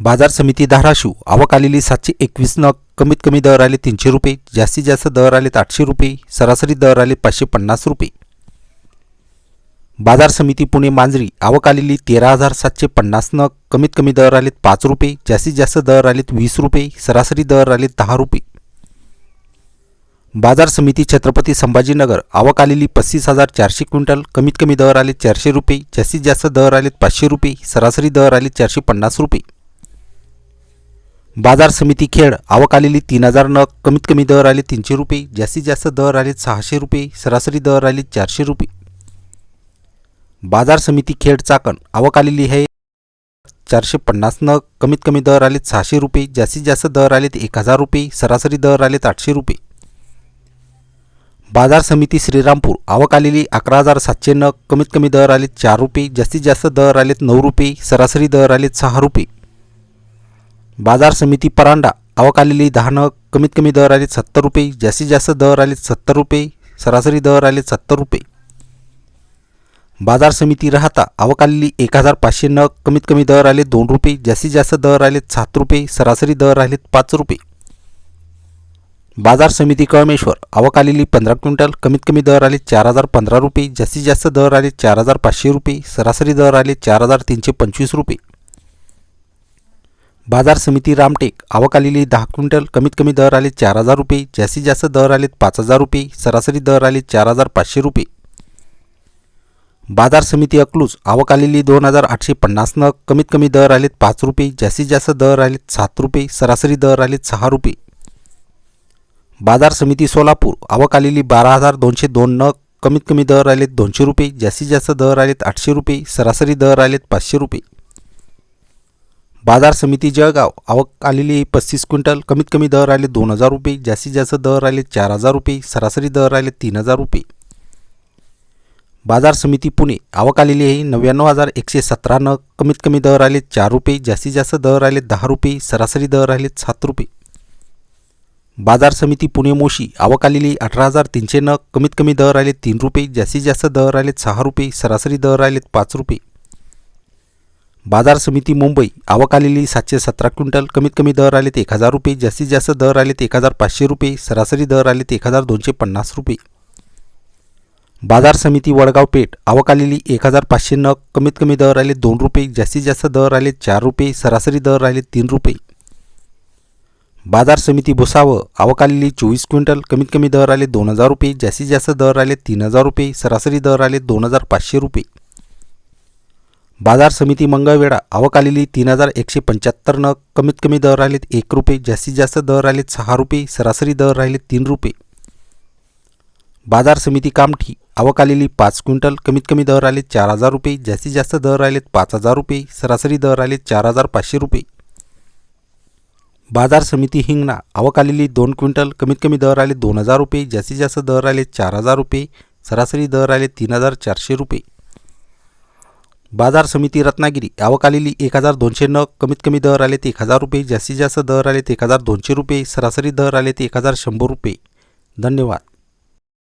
बाजार समिती धाराशिव. आवक आलेली सातशे एकवीस नग कमीत कमी दर आले तीनशे रुपये. जास्तीत जास्त दर आलेत आठशे रुपये. सरासरी दर आले पाचशे पन्नास रुपये. बाजार समिती पुणे मांजरी. आवक आलेली तेरा हजार सातशे पन्नास नग कमीत कमी दर आलेत पाच रुपये. जास्तीत जास्त दर आलेत वीस रुपये. सरासरी दर आलेत दहा रुपये. बाजार समिती छत्रपती संभाजीनगर. आवक आलेली पस्तीस हजार चारशे क्विंटल. कमीत कमी दर आले चारशे रुपये. जास्तीत जास्त दर आलेत पाचशे रुपये. सरासरी दर आले चारशे पन्नास रुपये. बाजार समिती खेळ आवक आलेली तीन हजार नग कमीत कमी दर आले तीनशे रुपये जास्तीत जास्त दर आले सहाशे रुपये सरासरी दर आले चारशे रुपये. बाजार समिती खेड चाकण आवक आलेली आहे चारशे पन्नास नग कमीत कमी दर आलेत सहाशे रुपये जास्तीत जास्त दर आलेत एक हजार रुपये सरासरी दर आलेत आठशे रुपये. बाजार समिती श्रीरामपूर आवक आलेली अकरा हजार सातशे नग कमीत कमी दर आलेत चार रुपये जास्तीत जास्त दर आलेत नऊ रुपये सरासरी दर आलेत सहा रुपये. बाजार समिती परांडा आवक आलेली दहा नग कमीत कमी दर आलेत सत्तर रुपये जास्तीत जास्त दर आलेत सत्तर रुपये सरासरी दर आलेत सत्तर रुपये. बाजार समिती राहता आवक आलेली एक हजार पाचशे नग कमीत कमी दर आले दोन रुपये जास्तीत जास्त दर आलेत सात रुपये सरासरी दर आलेत पाच रुपये. बाजार समिती कळमेश्वर आवक आलेली पंधरा क्विंटल कमीत कमी दर आले चार हजार पंधरा रुपये जास्तीत जास्त दर आले चार हजार पाचशे रुपये सरासरी दर आले चार हजार तीनशे पंचवीस रुपये. बाजार समिती रामटेक आवक आलेली दहा क्विंटल कमीत कमी दर आले चार हजार रुपये जास्तीत जास्त दर आलेत पाच हजार रुपये सरासरी दर आले चार हजार पाचशे रुपये. बाजार समिती अकलूज आवक आलेली दोन हजार आठशे पन्नास नग कमीत कमी दर आलेत पाच रुपये जास्तीत जास्त दर आलेत सात रुपये सरासरी दर आलेत सहा रुपये. बाजार समिती सोलापूर आवक आलेली बारा हजार दोनशे दोन नग कमीत कमी दर आलेत दोनशे रुपये जास्तीत जास्त दर आलेत आठशे रुपये सरासरी दर आलेत पाचशे रुपये. बाजार समिती जळगाव. आवक आलेली पस्तीस क्विंटल. कमीत कमी दर आले दोन हजार रुपये. जास्तीत जास्त दर आले चार हजार रुपये. सरासरी दर आले तीन हजार रुपये. बाजार समिती पुणे. आवक आलेली आहे नव्याण्णव हजार एकशे सतरा नग कमीत कमी दर आले चार रुपये. जास्तीत जास्त दर आले दहा रुपये. सरासरी दर आले सात रुपये. बाजार समिती पुणे मोशी. आवक आलेली अठरा हजार तीनशे नग कमीत कमी दर आले तीन रुपये. जास्तीत जास्त दर आले सहा रुपये. सरासरी दर आले पाच रुपये. बाजार समिती मुंबई आवक आलेली सातशे सतरा क्विंटल कमीत कमी दर आलेत एक हजार रुपये जास्तीत जास्त दर आले ते एक हजार पाचशे रुपये सरासरी दर आले ते एक हजार दोनशे पन्नास रुपये. बाजार समिती वडगाव पेठ आवक आलेली एक हजार पाचशे नग कमीत कमी दर आले दोन रुपये जास्तीत जास्त दर आले चार रुपये सरासरी दर आले तीन रुपये. बाजार समिती भुसावळ आवक आलेली चोवीस क्विंटल कमीत कमी दर आले दोन हजार रुपये जास्तीत जास्त दर आले तीन हजार रुपये सरासरी दर आले दोन हजार पाचशे रुपये. बाजार समिती मंगळवेळा आवक आलेली तीन हजार एकशे पंच्याहत्तर नग कमीत कमी दर राहिलेत एक रुपये जास्तीत जास्त दर आलेत सहा रुपये सरासरी दर राहिले तीन रुपये. बाजार समिती कामठी आवक आलेली पाच क्विंटल कमीत कमी दर आले चार हजार रुपये जास्तीत जास्त दर आलेत पाच हजार रुपये सरासरी दर आले चार हजार पाचशे रुपये. बाजार समिती हिंगणा आवक आलेली दोन क्विंटल कमीत कमी दर आले दोन हजार रुपये जास्तीत जास्त दर आले चार हजार रुपये सरासरी दर आले तीन हजार चारशे रुपये. बाजार समिती रत्नागिरी आवक आलेली एक हजार दोनशे न कमीत कमी दर आले ते एक हजार रुपये जास्तीत जास्त दर आले ते एक हजार दोनशे रुपये सरासरी दर आले ते एक हजार शंभर रुपये. धन्यवाद.